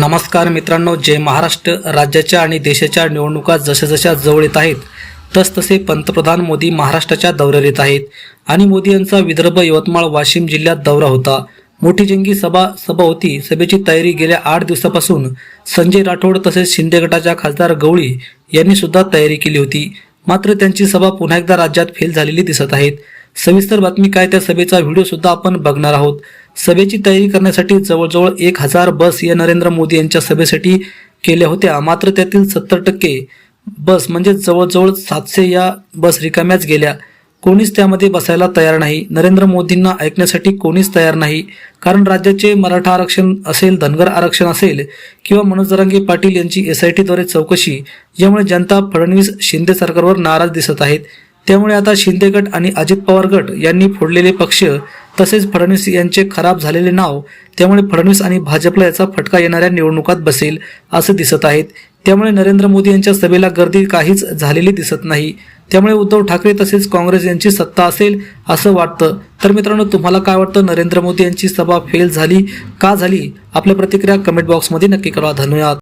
नमस्कार मित्रांनो जय महाराष्ट्र राज्याच्या आणि देशाच्या निवडणुका जशा जशा जवळ येत आहेत तसतसे पंतप्रधान मोदी महाराष्ट्राच्या दौऱ्यावर येत आहेत. आणि मोदी यांचा विदर्भ यवतमाळ वाशिम जिल्ह्यात दौरा होता. मोठी जंगी सभा सभा होती. सभेची तयारी गेल्या आठ दिवसापासून संजय राठोड तसेच शिंदे गटाच्या खासदार गवळी यांनी सुद्धा तयारी केली होती. मात्र त्यांची सभा पुन्हा एकदा राज्यात फेल झालेली दिसत आहेत. सविस्तर बातमी काय त्या सभेचा व्हिडिओ सुद्धा आपण बघणार आहोत. सभेची तयारी करण्यासाठी जवळजवळ एक हजार बस या नरेंद्र मोदी यांच्या सभेसाठी केल्या होत्या. मात्र त्यातील सत्तर टक्के बस म्हणजे जवळजवळ सातशे या बस रिकाम्याच गेल्या. कोणीच त्यामध्ये बसायला तयार नाही. नरेंद्र मोदींना ऐकण्यासाठी कोणीच तयार नाही. कारण राज्याचे मराठा आरक्षण असेल धनगर आरक्षण असेल किंवा मनोज जरांगे पाटील यांची एस आय टीद्वारे चौकशी यामुळे जनता फडणवीस शिंदे सरकारवर नाराज दिसत आहेत. त्यामुळे आता शिंदे गट आणि अजित पवार गट यांनी फोडलेले पक्ष तसेच फडणवीस यांचे खराब झालेले नाव त्यामुळे फडणवीस आणि भाजपला याचा फटका येणाऱ्या निवडणुकात बसेल असं दिसत आहेत. त्यामुळे नरेंद्र मोदी यांच्या सभेला गर्दी काहीच झालेली दिसत नाही. त्यामुळे उद्धव ठाकरे तसेच काँग्रेस यांची सत्ता असेल असं वाटतं. तर मित्रांनो तुम्हाला काय वाटतं? नरेंद्र मोदी यांची सभा फेल झाली का झाली? आपल्या प्रतिक्रिया कमेंट बॉक्समध्ये नक्की करा. धन्यवाद.